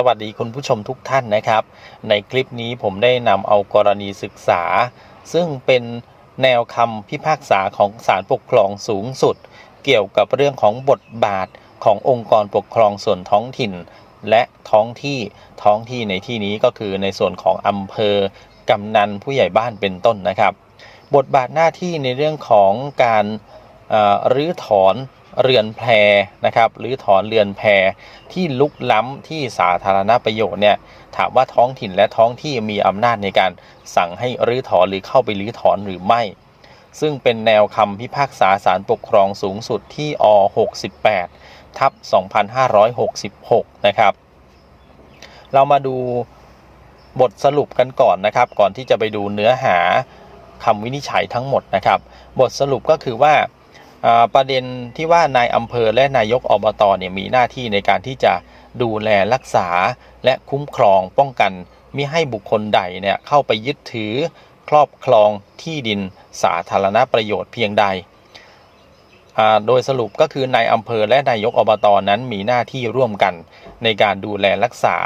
สวัสดีคุณผู้ชมทุกท่านนะครับ ในคลิปนี้ผมได้นำเอากรณีศึกษา ซึ่งเป็นแนวคำพิพากษาของศาลปกครองสูงสุด เกี่ยวกับเรื่องของบทบาทขององค์กรปกครองส่วนท้องถิ่น และท้องที่ท้องที่ในที่นี้ก็คือในส่วนของอำเภอกำนันผู้ใหญ่บ้านเป็นต้นนะครับ บทบาทหน้าที่ในเรื่องของการรื้อถอน เรือนแพนะครับหรือถอนเรือนแพที่ลุกล้ำที่สาธารณประโยชน์เนี่ยถามว่าท้องถิ่นและท้องที่มีอำนาจในการสั่งให้รื้อถอนหรือเข้าไปรื้อถอนหรือไม่ ซึ่งเป็นแนวคำพิพากษาศาลปกครองสูงสุดที่อ68ทับ2566 นะครับ เรามาดูบทสรุปกันก่อนนะครับ ก่อนที่จะไปดูเนื้อหาคำวินิจฉัยทั้งหมดนะครับ บทสรุปก็คือว่า ประเด็นที่ว่านายอำเภอและนายกอบตเนี่ยมีหน้าที่ในการที่จะดูแลรักษาและคุ้มครองป้องกันมิให้บุคคลใดเนี่ยเข้าไปยึดถือครอบครองที่ดินสาธารณประโยชน์เพียงใด โดยสรุปก็คือนายอำเภอและนายกอบตนั้นมีหน้าที่ร่วมกัน ในการดูแลรักษา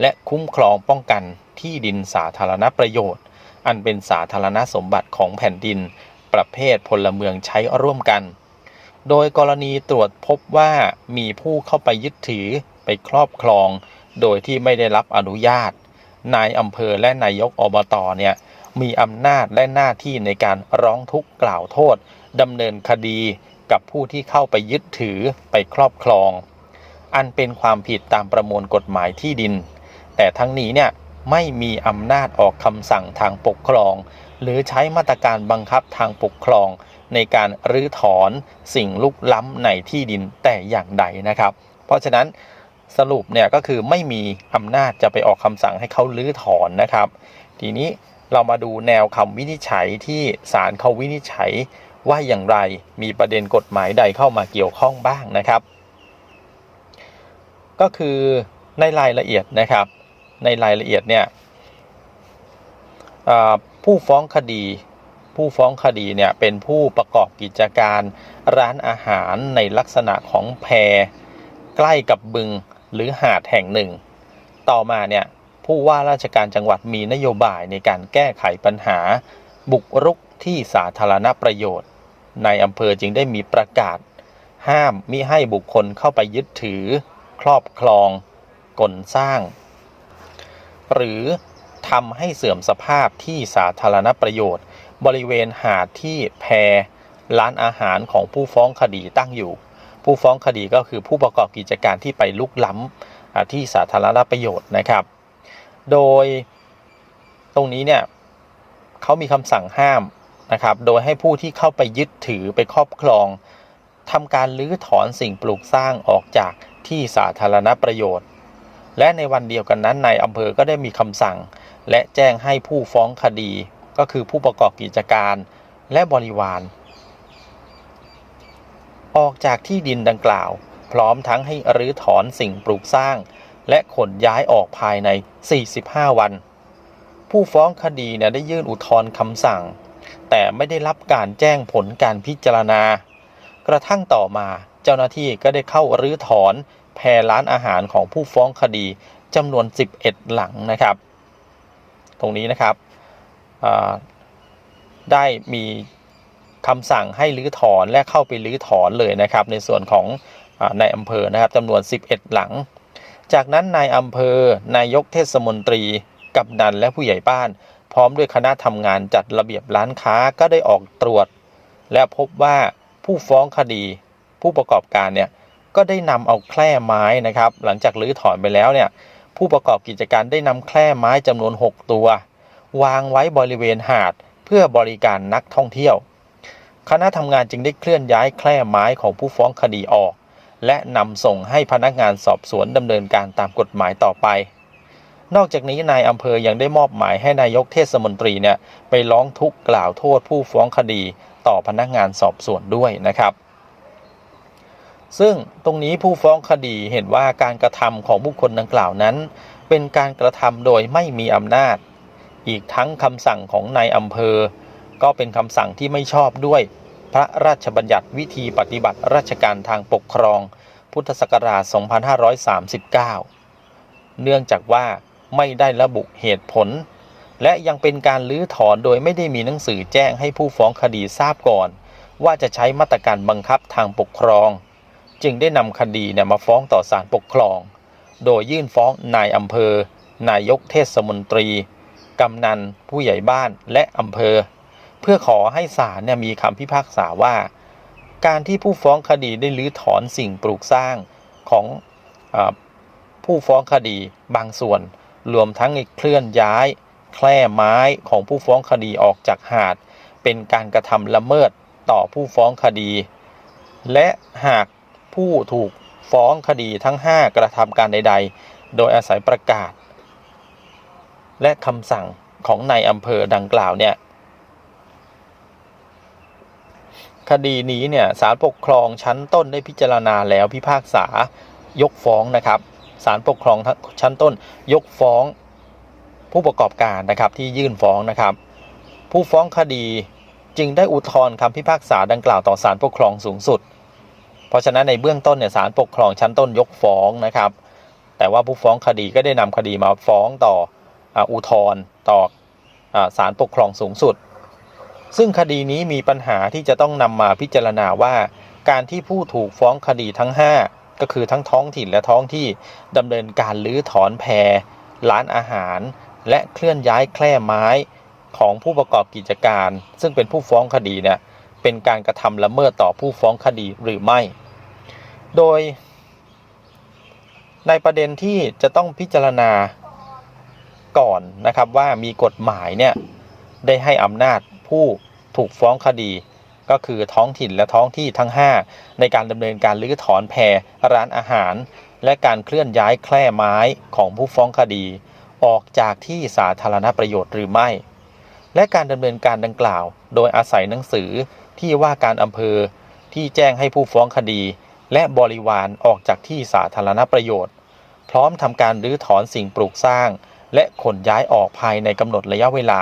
และคุ้มครองป้องกันที่ดินสาธารณประโยชน์ อันเป็นสาธารณสมบัติของแผ่นดิน ประเภทพลเมืองใช้ร่วมกัน โดยกรณีตรวจพบว่ามีผู้เข้าไปยึดถือไปครอบครอง โดยที่ไม่ได้รับอนุญาต นายอำเภอและนายกอบตเนี่ยมีอำนาจและหน้าที่ในการร้องทุกข์กล่าวโทษดำเนินคดีกับผู้ที่เข้าไปยึดถือไปครอบครอง อันเป็นความผิดตามประมวลกฎหมายที่ดิน แต่ทั้งนี้เนี่ยไม่มีอำนาจออกคำสั่งทางปกครอง หรือใช้มาตรการบังคับทางปกครอง ในการรื้อถอนสิ่งลุกล้ำในที่ดินแต่อย่างใดนะครับ เพราะฉะนั้นสรุปเนี่ยก็คือไม่มีอำนาจจะไปออกคำสั่งให้เขารื้อถอนนะครับ ทีนี้เรามาดูแนวคำวินิจฉัยที่ศาลเขาวินิจฉัยว่าอย่างไรมีประเด็นกฎหมายใดเข้ามาเกี่ยวข้องบ้างนะครับ ก็คือในรายละเอียดนะครับ ในรายละเอียดเนี่ยผู้ฟ้องคดี ผู้ฟ้องคดีเนี่ยเป็นผู้ประกอบกิจการร้านอาหารในลักษณะของแพใกล้กับบึงหรือหาดแห่งหนึ่ง ต่อมาเนี่ยผู้ว่าราชการจังหวัดมีนโยบายในการแก้ไขปัญหา บุกรุกที่สาธารณประโยชน์ ในอำเภอจึงได้มีประกาศ ห้ามมิให้บุคคลเข้าไปยึดถือ ครอบครองกลสร้าง หรือทำให้เสื่อมสภาพที่สาธารณประโยชน์ บริเวณหาดที่แพร้านอาหารของผู้ฟ้องคดีตั้งอยู่ ผู้ฟ้องคดีก็คือผู้ประกอบกิจการที่ไปลุกล้ำที่สาธารณประโยชน์นะครับ โดยตรงนี้เนี่ยเขามีคำสั่งห้ามนะครับ โดยให้ผู้ที่เข้าไปยึดถือไปครอบครองทำการรื้อถอนสิ่งปลูกสร้างออกจากที่สาธารณประโยชน์ และในวันเดียวกันนั้นนายอำเภอก็ได้มีคำสั่ง และแจ้งให้ผู้ฟ้องคดี ก็คือผู้ประกอบกิจการและบริวาร ออกจากที่ดินดังกล่าว พร้อมทั้งให้รื้อถอนสิ่งปลูกสร้าง และขนย้ายออกภายใน 45 วัน ผู้ฟ้องคดีเนี่ยได้ยื่นอุทธรณ์คำสั่ง แต่ไม่ได้รับการแจ้งผลการพิจารณา กระทั่งต่อมาเจ้าหน้าที่ก็ได้เข้ารื้อถอนแพรร้านอาหารของผู้ฟ้องคดีจำนวน 11 หลังนะครับ ตรงนี้นะครับ ได้มีคำสั่งให้รื้อถอนและเข้าไปรื้อถอนเลยนะครับ ในส่วนของอาในอำเภอนะครับจำนวน 11 หลัง จากนั้นนายอำเภอนายกเทศมนตรีกำนันและผู้ใหญ่บ้าน พร้อมด้วยคณะทำงานจัดระเบียบร้านค้าก็ได้ออกตรวจ และพบว่าผู้ฟ้องคดีผู้ประกอบการเนี่ยก็ได้นำเอาแคร่ไม้นะครับ หลังจากรื้อถอนไปแล้วเนี่ยผู้ประกอบกิจการได้นำแคร่ไม้จำนวน 6 ตัว วางไว้บริเวณหาดเพื่อบริการนักท่องเที่ยว คณะทำงานจึงได้เคลื่อนย้ายแคร่ไม้ของผู้ฟ้องคดีออก และนำส่งให้พนักงานสอบสวนดำเนินการตามกฎหมายต่อไป นอกจากนี้นายอำเภอยังได้มอบหมายให้นายกเทศมนตรีเนี่ยไปร้องทุกข์กล่าวโทษผู้ฟ้องคดีต่อพนักงานสอบสวนด้วยนะครับซึ่งตรงนี้ผู้ฟ้องคดีเห็นว่าการกระทำของบุคคลดังกล่าวนั้น เป็นการกระทำโดยไม่มีอำนาจ อีกทั้งคำสั่งของนายอำเภอ ก็เป็นคำสั่งที่ไม่ชอบด้วย พระราชบัญญัติวิธีปฏิบัติราชการทางปกครอง พุทธศักราช 2539 เนื่องจากว่าไม่ได้ระบุเหตุผล และยังเป็นการลื้อถอนโดยไม่ได้มีหนังสือแจ้งให้ผู้ฟ้องคดีทราบก่อน ว่าจะใช้มาตรการบังคับทางปกครอง จึงได้นำคดีเนี่ยมาฟ้องต่อศาลปกครอง โดยยื่นฟ้องนายอำเภอ นายกเทศมนตรี กำนันผู้ใหญ่บ้านและอำเภอ เพื่อขอให้ศาลเนี่ยมีคำพิพากษาว่า การที่ผู้ฟ้องคดีได้รื้อถอนสิ่งปลูกสร้างของอผู้ฟ้องคดีบางส่วน รวมทั้งเคลื่อนย้าย แคร่ไม้ของผู้ฟ้องคดีออกจากหาด เป็นการกระทำละเมิดต่อผู้ฟ้องคดี และหากผู้ถูกฟ้องคดีทั้ง 5 กระทำการใด ๆ โดยอาศัยประกาศ และคำสั่งของนายอำเภอดังกล่าวเนี่ยคดีนี้เนี่ยศาลปกครองชั้นต้นได้พิจารณาแล้วพิพากษายกฟ้องนะครับศาลปกครองชั้นต้นยกฟ้องผู้ประกอบการนะครับที่ยื่นฟ้องนะครับ ผู้ฟ้องคดีจึงได้อุทธรณ์คำพิพากษาดังกล่าวต่อศาลปกครองสูงสุด เพราะฉะนั้นในเบื้องต้นเนี่ยศาลปกครองชั้นต้นยกฟ้องนะครับ แต่ว่าผู้ฟ้องคดีก็ได้นำคดีมาฟ้องต่อ อุทธรณ์ต่อศาลปกครองสูงสุด ซึ่งคดีนี้มีปัญหาที่จะต้องนำมาพิจารณาว่าการที่ผู้ถูกฟ้องคดีทั้ง 5 ก็คือทั้งท้องถิ่นและท้องที่ดำเนินการลื้อถอนแพร้านอาหาร และเคลื่อนย้ายแคร่ไม้ของผู้ประกอบกิจการ ซึ่งเป็นผู้ฟ้องคดีเนี่ยเป็นการกระทำละเมิดต่อผู้ฟ้องคดีหรือไม่ โดย ในประเด็นที่จะต้องพิจารณา ก่อนนะครับว่ามีกฎหมายเนี่ยได้ให้อำนาจผู้ถูกฟ้องคดี ก็คือท้องถิ่นและท้องที่ทั้ง 5 ในการดำเนินการรื้อถอนแพร้านอาหาร และการเคลื่อนย้ายแคร่ไม้ของผู้ฟ้องคดี ออกจากที่สาธารณประโยชน์หรือไม่ และการดำเนินการดังกล่าว โดยอาศัยหนังสือที่ว่าการอำเภอที่แจ้งให้ผู้ฟ้องคดี และบริวารออกจากที่สาธารณประโยชน์ พร้อมทำการรื้อถอนสิ่งปลูกสร้าง และขนย้ายออกภายในกำหนดระยะเวลา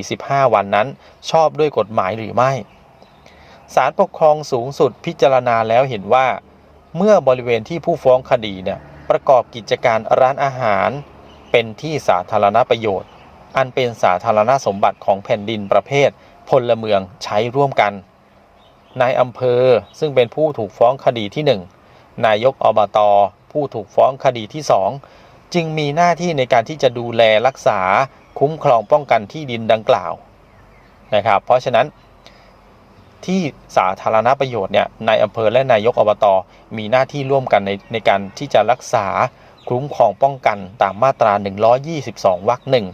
45 วันนั้น ชอบด้วยกฎหมายหรือไม่ศาลปกครองสูงสุดพิจารณาแล้วเห็นว่า เมื่อบริเวณที่ผู้ฟ้องคดีเนี่ยประกอบกิจการร้านอาหาร เป็นที่สาธารณประโยชน์ อันเป็นสาธารณสมบัติของแผ่นดินประเภท พลเมืองใช้ร่วมกันนายอำเภอซึ่งเป็นผู้ถูกฟ้องคดีที่ 1 นายกอบต ผู้ถูกฟ้องคดีที่ 2 จึงมีหน้าที่ในการที่จะดูแลรักษาคุ้มครองป้องกันที่ดินดังกล่าวนะครับ เพราะฉะนั้นที่สาธารณประโยชน์เนี่ยนายอำเภอและนายกอบตมีหน้าที่ร่วมกันในในการที่จะรักษาคุ้มครองป้องกันตามมาตรา 122 วรรคหนึ่ง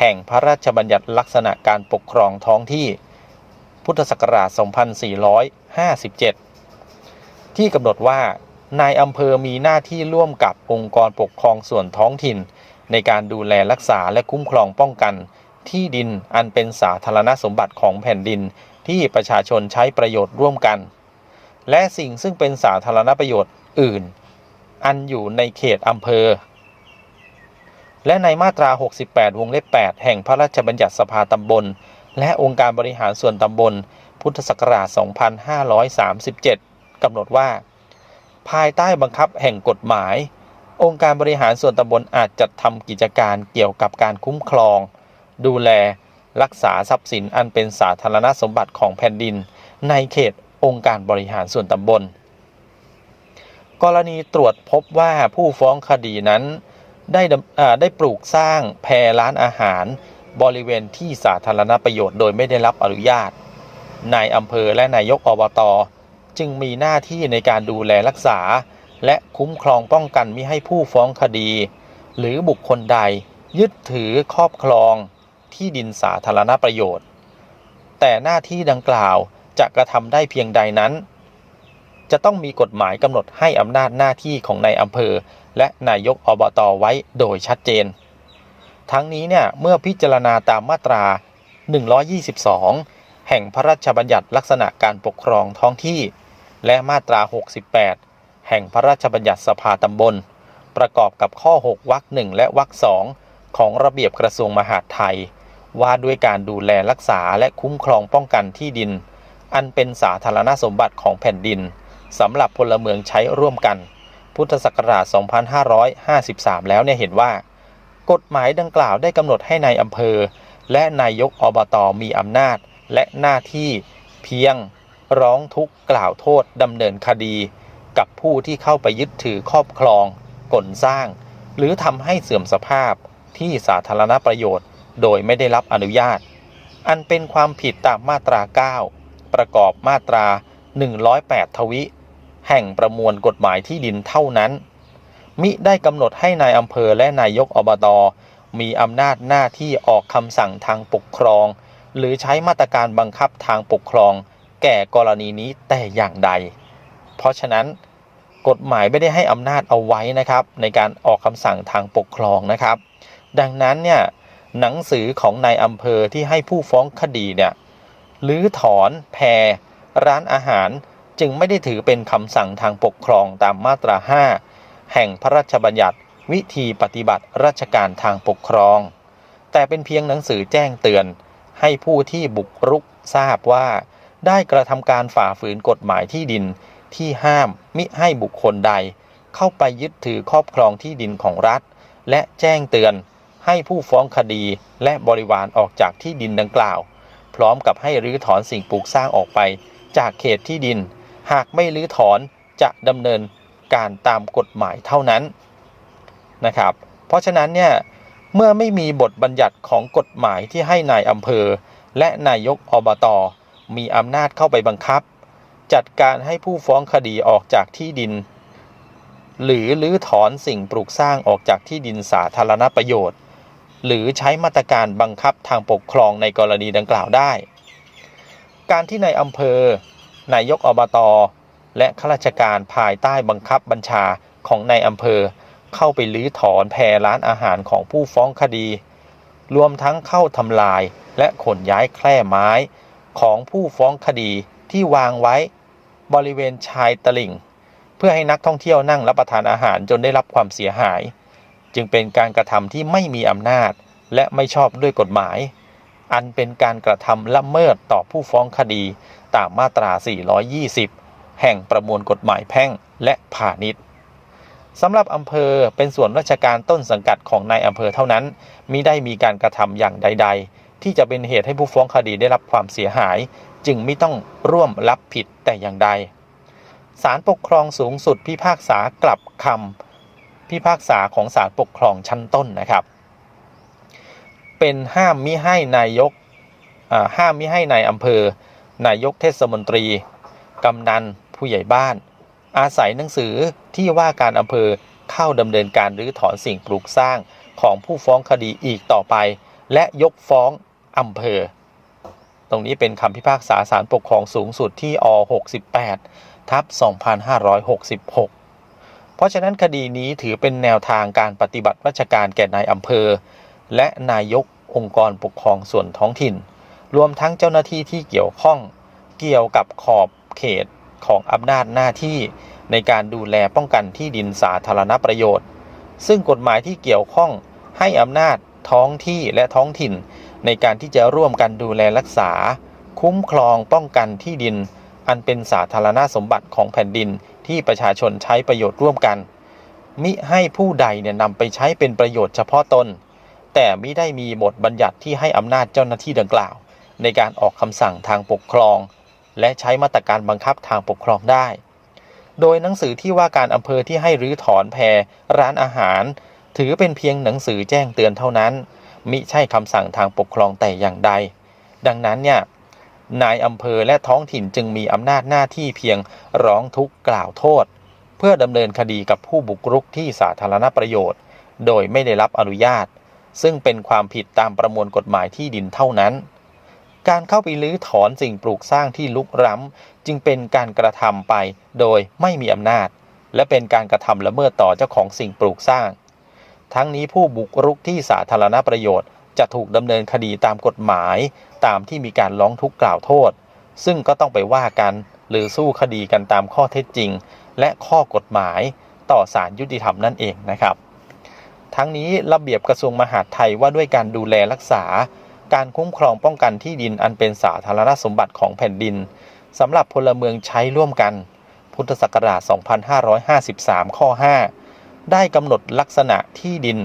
แห่งพระราชบัญญัติลักษณะการปกครองท้องที่พุทธศักราช 2457 ที่กำหนดว่า นายอำเภอมีหน้าที่ร่วมกับองค์กรปกครองส่วนท้องถิ่น ในการดูแลรักษาและคุ้มครองป้องกัน ที่ดินอันเป็นสาธารณสมบัติของแผ่นดินที่ประชาชนใช้ประโยชน์ร่วมกัน และสิ่งซึ่งเป็นสาธารณประโยชน์อื่น อันอยู่ในเขตอำเภอ และในมาตรา 68 วงเล็บ 8 แห่งพระราชบัญญัติสภาตำบล และองค์การบริหารส่วนตำบล พุทธศักราช 2537 กำหนดว่า ภายใต้บังคับแห่งกฎหมาย องค์การบริหารส่วนตำบลอาจจัดทำกิจการเกี่ยวกับการคุ้มครอง ดูแล รักษาทรัพย์สินอันเป็นสาธารณสมบัติของแผ่นดิน ในเขตองค์การบริหารส่วนตำบล กรณีตรวจพบว่าผู้ฟ้องคดีนั้นได้ได้ปลูกสร้างแพรร้านอาหาร บริเวณที่สาธารณประโยชน์โดยไม่ได้รับอนุญาตนายอำเภอและนายกอบต จึงมีหน้าที่ในการดูแลรักษา และคุ้มครองป้องกันมิให้ผู้ฟ้องคดี หรือบุคคลใดยึดถือครอบครองที่ดินสาธารณประโยชน์ แต่หน้าที่ดังกล่าวจะกระทำได้เพียงใดนั้น จะต้องมีกฎหมายกำหนดให้อำนาจหน้าที่ของนายอำเภอ และนายกอบตไว้โดยชัดเจน ทั้งนี้เนี่ยเมื่อพิจารณาตามมาตรา 122 แห่งพระราชบัญญัติลักษณะการปกครองท้องที่ และมาตรา 68 แห่งพระราชบัญญัติสภาตำบล ประกอบกับข้อ 6วรรคหนึ่งและวรรคสองของระเบียบกระทรวงมหาดไทย ว่าด้วยการดูแลรักษาและคุ้มครองป้องกันที่ดิน อันเป็นสาธารณสมบัติของแผ่นดินสำหรับพลเมืองใช้ร่วมกัน พุทธศักราช 2553 แล้วเนี่ยเห็นว่า กฎหมายดังกล่าวได้กำหนดให้ในายอำเภอ และนายกอบตมีอำนาจและหน้าที่เพียง ร้องทุกข์กล่าวโทษดำเนินคดี กับผู้ที่เข้าไปยึดถือครอบครองก่นสร้าง หรือทำให้เสื่อมสภาพที่สาธารณประโยชน์ โดยไม่ได้รับอนุญาต อันเป็นความผิดตามมาตรา 9 ประกอบมาตรา 108 ทวิ แห่งประมวลกฎหมายที่ดินเท่านั้น มิได้กำหนดให้นายอำเภอและนายกอบตมีอำนาจหน้าที่ออกคำสั่งทางปกครอง หรือใช้มาตรการบังคับทางปกครอง แก่กรณีนี้แต่อย่างใด เพราะฉะนั้นกฎหมายไม่ได้ให้อำนาจเอาไว้นะครับ ในการออกคำสั่งทางปกครองนะครับ ดังนั้นเนี่ยหนังสือของนายอำเภอที่ให้ผู้ฟ้องคดีเนี่ยหรือถอนแพรร้านอาหารจึงไม่ได้ถือเป็นคำสั่งทางปกครองตามมาตรา 5 แห่งพระราชบัญญัติวิธีปฏิบัติราชการทางปกครอง แต่เป็นเพียงหนังสือแจ้งเตือน ให้ผู้ที่บุกรุกทราบว่า ได้กระทำการฝ่าฝืนกฎหมายที่ดินที่ห้ามมิให้บุคคลใด เข้าไปยึดถือครอบครองที่ดินของรัฐ และแจ้งเตือนให้ผู้ฟ้องคดีและบริวารออกจากที่ดินดังกล่าว พร้อมกับให้รื้อถอนสิ่งปลูกสร้างออกไปจากเขตที่ดิน หากไม่รื้อถอนจะดำเนินการตามกฎหมายเท่านั้นนะครับ เพราะฉะนั้นเนี่ยเมื่อไม่มีบทบัญญัติของกฎหมายที่ให้นายอำเภอ และนายกอบต มีอำนาจเข้าไปบังคับ จัดการให้ผู้ฟ้องคดีออกจากที่ดิน หรือรื้อถอนสิ่งปลูกสร้างออกจากที่ดินสาธารณประโยชน์ หรือใช้มาตรการบังคับทางปกครองในกรณีดังกล่าวได้ การที่ในอำเภอ นายกอบตและข้าราชการภายใต้บังคับบัญชาของนายอำเภอ เข้าไปลื้อถอนแพรร้านอาหารของผู้ฟ้องคดี รวมทั้งเข้าทำลายและขนย้ายแคร่ไม้ ของผู้ฟ้องคดีที่วางไว้บริเวณชายตลิ่ง เพื่อให้นักท่องเที่ยวนั่งรับประทานอาหารจนได้รับความเสียหาย จึงเป็นการกระทำที่ไม่มีอำนาจ และไม่ชอบด้วยกฎหมาย อันเป็นการกระทำละเมิดต่อผู้ฟ้องคดีตามมาตรา 420 แห่งประมวลกฎหมายแพ่งและพาณิชย์สำหรับอำเภอเป็นส่วนราชการต้นสังกัดของนายอำเภอเท่านั้นมิได้มีการกระทำอย่างใด ๆ ที่จะเป็นเหตุให้ผู้ฟ้องคดีได้รับความเสียหาย จึงไม่ต้องร่วมรับผิดแต่อย่างใดศาลปกครองสูงสุดพิพากษากลับคำพิพากษาของศาลปกครองชั้นต้นนะครับ เป็นห้ามมิให้นายกห้ามมิให้นายอำเภอ นายกเทศมนตรี กำนันผู้ใหญ่บ้าน อาศัยหนังสือที่ว่าการอำเภอเข้าดำเนินการรื้อถอนสิ่งปลูกสร้างของผู้ฟ้องคดีอีกต่อไป และยกฟ้อง อำเภอ ตรงนี้เป็นคำพิพากษาศาลปกครองสูงสุดที่อ68ทับ2566 เพราะฉะนั้นคดีนี้ถือเป็นแนวทางการปฏิบัติราชการแก่นายอำเภอ และนายกองค์กรปกครองส่วนท้องถิ่น รวมทั้งเจ้าหน้าที่ที่เกี่ยวข้องเกี่ยวกับขอบเขตของอำนาจหน้าที่ในการดูแลป้องกันที่ดินสาธารณประโยชน์ ซึ่งกฎหมายที่เกี่ยวข้องให้อำนาจท้องที่และท้องถิ่น ในการที่จะร่วมกันดูแลรักษา คุ้มครองป้องกันที่ดิน อันเป็นสาธารณสมบัติของแผ่นดินที่ประชาชนใช้ประโยชน์ร่วมกัน มิให้ผู้ใดเนี่ยนำไปใช้เป็นประโยชน์เฉพาะตน แต่มิได้มีบทบัญญัติที่ให้อำนาจเจ้าหน้าที่ดังกล่าว ในการออกคำสั่งทางปกครอง และใช้มาตรการบังคับทางปกครองได้ โดยหนังสือที่ว่าการอำเภอที่ให้รื้อถอนแพรร้านอาหาร ถือเป็นเพียงหนังสือแจ้งเตือนเท่านั้น มิใช่คำสั่งทางปกครองแต่อย่างใด ดังนั้นเนี่ยนายอำเภอและท้องถิ่นจึงมีอำนาจหน้าที่เพียงร้องทุกข์กล่าวโทษ เพื่อดำเนินคดีกับผู้บุกรุกที่สาธารณประโยชน์ โดยไม่ได้รับอนุญาต ซึ่งเป็นความผิดตามประมวลกฎหมายที่ดินเท่านั้น การเข้าไปลื้อถอนสิ่งปลูกสร้างที่ลุกล้ำจึงเป็นการกระทำไปโดยไม่มีอำนาจ และเป็นการกระทำละเมิดต่อเจ้าของสิ่งปลูกสร้าง ทั้งนี้ผู้บุกรุกที่สาธารณประโยชน์ จะถูกดำเนินคดีตามกฎหมายตามที่มีการร้องทุกข์กล่าวโทษ ซึ่งก็ต้องไปว่ากันหรือสู้คดีกันตามข้อเท็จจริง และข้อกฎหมายต่อศาลยุติธรรมนั่นเองนะครับ ทั้งนี้ระเบียบกระทรวงมหาดไทยว่าด้วยการดูแลรักษา การคุ้มครองป้องกันที่ดินอันเป็นสาธารณสมบัติของแผ่นดินสำหรับพลเมืองใช้ร่วมกัน พุทธศักราช 2553 ข้อ 5 ได้กำหนดลักษณะที่ดิน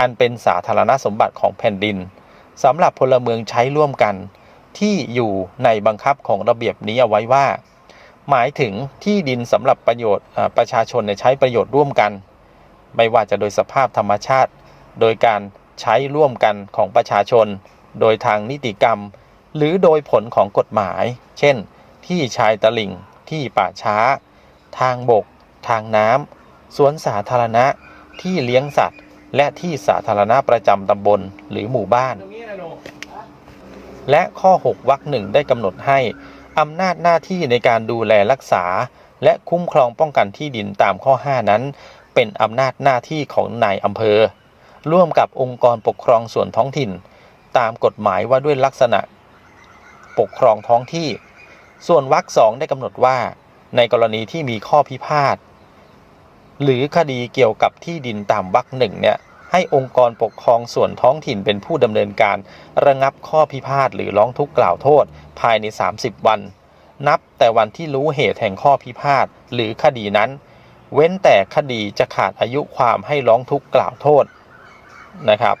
อันเป็นสาธารณสมบัติของแผ่นดินสำหรับพลเมืองใช้ร่วมกัน ที่อยู่ในบังคับของระเบียบนี้เอาไว้ว่า หมายถึงที่ดินสำหรับประโยชน์ประชาชนนใช้ประโยชน์ร่วมกัน ไม่ว่าจะโดยสภาพธรรมชาติ โดยการใช้ร่วมกันของประชาชน โดยทางนิติกรรม หรือโดยผลของกฎหมาย เช่น ที่ชายตลิ่ง ที่ป่าช้า ทางบก ทางน้ำ สวนสาธารณะที่เลี้ยงสัตว์ และที่สาธารณะประจำตำบลหรือหมู่บ้าน และข้อ 6วรรคหนึ่งได้กำหนดให้อำนาจหน้าที่ในการดูแลรักษา และคุ้มครองป้องกันที่ดินตามข้อ 5 นั้น เป็นอำนาจหน้าที่ของนายอำเภอ ร่วมกับองค์กรปกครองส่วนท้องถิ่น ตามกฎหมายว่าด้วยลักษณะ ปกครองท้องที่ ส่วนวรรคสองได้กำหนดว่า ในกรณีที่มีข้อพิพาท หรือคดีเกี่ยวกับที่ดินตามวรรคหนึ่งเนี่ยให้องค์กรปกครองส่วนท้องถิ่นเป็นผู้ดำเนินการ ระงับข้อพิพาทหรือร้องทุกข์กล่าวโทษ ภายใน 30 วัน นับแต่วันที่รู้เหตุแห่งข้อพิพาทหรือคดีนั้น เว้นแต่คดีจะขาดอายุความให้ร้องทุกข์กล่าวโทษนะครับ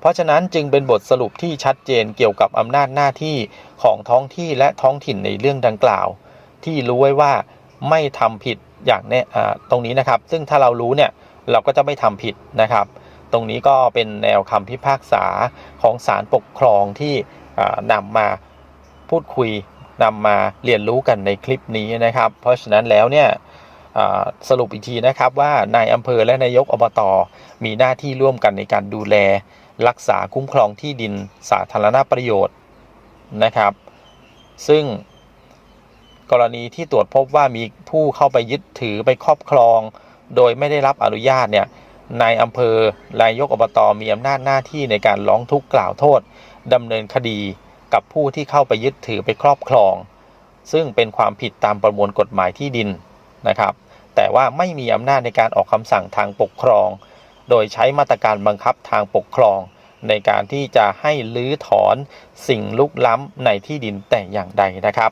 เพราะฉะนั้นจึงเป็นบทสรุปที่ชัดเจนเกี่ยวกับอำนาจหน้าที่ของท้องที่และท้องถิ่นในเรื่องดังกล่าว ที่รู้ไว้ว่าไม่ทำผิด อย่างแน่อ่าตรงนี้นะครับ ซึ่งถ้าเรารู้เนี่ยเราก็จะไม่ทำผิดนะครับ ตรงนี้ก็เป็นแนวคำพิพากษาของศาลปกครองที่อ่านำมาพูดคุยนำมาเรียนรู้กันในคลิปนี้นะครับ เพราะฉะนั้นแล้วเนี่ยสรุปอีกทีนะครับว่านายอำเภอและนายกอบตมีหน้าที่ร่วมกันในการดูแล รักษาคุ้มครองที่ดินสาธารณประโยชน์นะครับ ซึ่ง กรณีที่ตรวจพบว่ามีผู้เข้าไปยึดถือไปครอบครอง โดยไม่ได้รับอนุญาตเนี่ยนายอำเภอนายกอบตมีอำนาจหน้าที่ในการร้องทุกข์กล่าวโทษดำเนินคดีกับผู้ที่เข้าไปยึดถือไปครอบครอง ซึ่งเป็นความผิดตามประมวลกฎหมายที่ดินนะครับ แต่ว่าไม่มีอำนาจในการออกคำสั่งทางปกครอง โดยใช้มาตรการบังคับทางปกครอง ในการที่จะให้ลื้อถอนสิ่งลุกล้ำในที่ดินแต่อย่างใดนะครับ